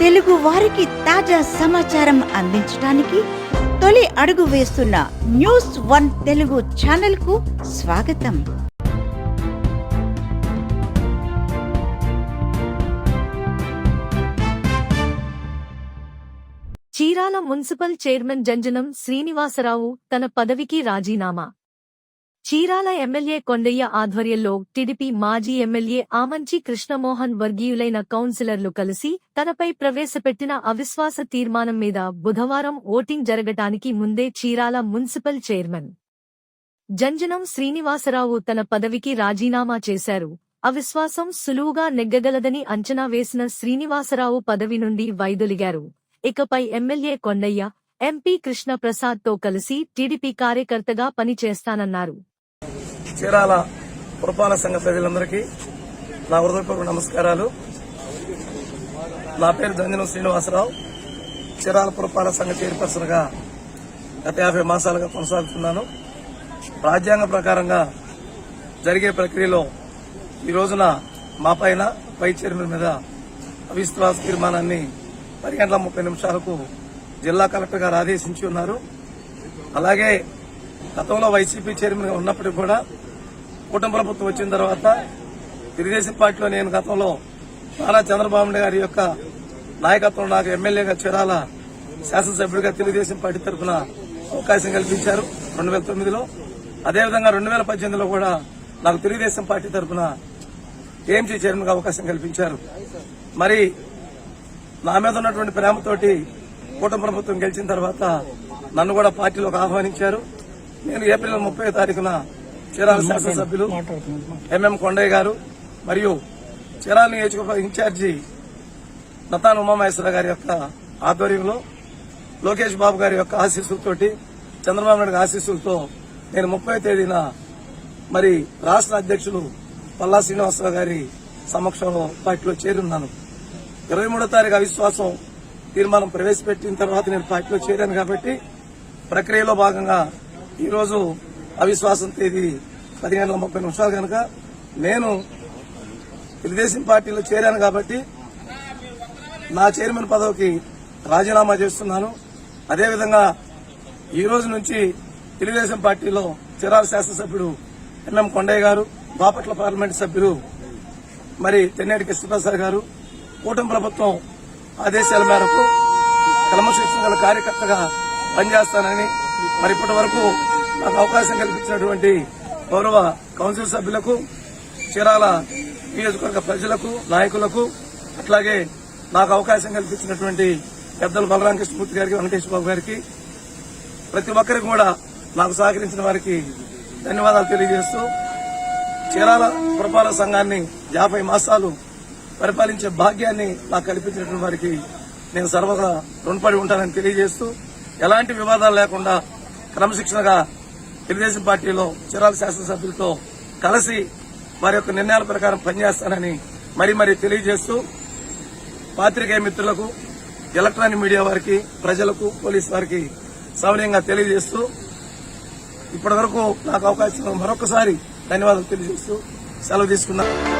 తెలుగు వారికి తాజా సమాచారం అందించడానికి తొలి అడుగు వేస్తున్న న్యూస్ వన్ తెలుగు ఛానల్కు స్వాగతం. చీరాల మున్సిపల్ చైర్మన్ జంజనం శ్రీనివాసరావు తన పదవికి రాజీనామా. చీరాల ఎమ్మెల్యే కొండయ్య ఆధ్వర్యంలో టిడిపి మాజీ ఎమ్మెల్యే ఆమంచి కృష్ణమోహన్ వర్గీయులైన కౌన్సిలర్లు కలిసి తనపై ప్రవేశపెట్టిన అవిశ్వాస తీర్మానం మీద బుధవారం ఓటింగ్ జరగటానికి ముందే చీరాల మున్సిపల్ చైర్మన్ జంజనం శ్రీనివాసరావు తన పదవికి రాజీనామా చేశారు. అవిశ్వాసం సులువుగా నెగ్గగలదని అంచనా వేసిన శ్రీనివాసరావు పదవి నుండి వైదొలిగారు. ఇకపై ఎమ్మెల్యే కొండయ్య ఎంపీ కృష్ణప్రసాద్తో కలిసి టీడీపీ కార్యకర్తగా పనిచేస్తానన్నారు. చీరాల పురపాలక సంఘ ప్రజలందరికీ నా హృదయపూర్వక నమస్కారాలు. నా పేరు దంజనం శ్రీనివాసరావు. చీరాల పురపాలక సంఘ చైర్పర్సన్గా గత యాభై మాసాలుగా కొనసాగుతున్నాను. రాజ్యాంగ ప్రకారంగా జరిగే ప్రక్రియలో ఈ రోజున మా పైన పై చైర్మన్ మీద అవిశ్వాస తీర్మానాన్ని పది గంటల ముప్పై నిమిషాలకు జిల్లా కలెక్టర్ గారు ఆదేశించి ఉన్నారు. అలాగే గతంలో వైసీపీ చైర్మన్గా ఉన్నప్పటికీ కూడా కూటమి ప్రభుత్వం వచ్చిన తర్వాత తెలుగుదేశం పార్టీలో నేను గతంలో నారా చంద్రబాబు నాయుడు గారి యొక్క నాయకత్వం నాకు ఎమ్మెల్యేగా చేరాల శాసనసభ్యుడిగా తెలుగుదేశం పార్టీ తరఫున అవకాశం కల్పించారు. రెండు వేల తొమ్మిదిలో. అదేవిధంగా రెండు వేల పద్దెనిమిదిలో కూడా నాకు తెలుగుదేశం పార్టీ తరఫున ఏఎంసీ చైర్మన్గా అవకాశం కల్పించారు. మరి నా మీద ఉన్నటువంటి ప్రేమతోటి కూటమి ప్రభుత్వం గెలిచిన తర్వాత నన్ను కూడా పార్టీలోకి ఆహ్వానించారు. నేను ఏప్రిల్ ముప్పై తారీఖున చీరాల శాసనసభ్యులు ఎంఎం కొండయ్య గారు మరియు చీరాల నియోజకవర్గ ఇన్ఛార్జి నతాన్ ఉమామహేశ్వర గారి యొక్క ఆధ్వర్యంలో లోకేష్ బాబు గారి యొక్క ఆశీస్సులతోటి చంద్రబాబు నాయుడు గారి ఆశీస్సులతో నేను ముప్పై తేదీన మరి రాష్ట్ర అధ్యక్షులు పల్లా శ్రీనివాసరావు గారి సమక్షంలో పార్టీలో చేరున్నాను. ఇరవై మూడో తారీఖు అవిశ్వాసం తీర్మానం ప్రవేశపెట్టిన తర్వాత నేను పార్టీలో చేరాను కాబట్టి ప్రక్రియలో భాగంగా ఈ రోజు అవిశ్వాసం తేదీ పదిహేను గంటల ముప్పై నిమిషాలు కనుక నేను తెలుగుదేశం పార్టీలో చేరాను కాబట్టి నా చైర్మన్ పదవికి రాజీనామా చేస్తున్నాను. అదేవిధంగా ఈ రోజు నుంచి తెలుగుదేశం పార్టీలో చిరాల శాసనసభ్యుడు ఎన్ఎం కొండయ్య గారు బాపట్ల పార్లమెంట్ సభ్యులు మరి తెన్నేటి కృష్ణప్రసాద్ గారు కూటమి ప్రభుత్వం ఆదేశాల మేరకు క్రమశిక్షణ గల కార్యకర్తగా పనిచేస్తానని మరి ఇప్పటి వరకు నాకు అవకాశం కల్పించినటువంటి గౌరవ కౌన్సిల్ సభ్యులకు చీరాల నియోజకవర్గ ప్రజలకు నాయకులకు అట్లాగే నాకు అవకాశం కల్పించినటువంటి పెద్దలు బలరాం కృష్ణమూర్తి గారికి వెంకటేశ్వర బాబు గారికి ప్రతి ఒక్కరికి కూడా నాకు సహకరించిన వారికి ధన్యవాదాలు తెలియజేస్తూ చీరాల పురపాలక సంఘాన్ని యాభై మాసాలు పరిపాలించే భాగ్యాన్ని నాకు కల్పించినటువంటి వారికి నేను సర్వదా రుణపడి ఉంటానని తెలియజేస్తూ ఎలాంటి వివాదాలు లేకుండా క్రమశిక్షణగా తెలుగుదేశం పార్టీలో చిరాల శాసనసభ్యులతో కలిసి వారి యొక్క నిర్ణయాల ప్రకారం పనిచేస్తానని మరీ మరీ తెలియజేస్తూ పాత్రికేయ మిత్రులకు ఎలక్ట్రానిక్ మీడియా వారికి ప్రజలకు పోలీసు వారికి సౌనీయంగా తెలియజేస్తూ ఇప్పటి వరకు నాకు అవకాశం మరొకసారి ధన్యవాదాలు తెలియజేస్తూ సెలవు తీసుకున్నాను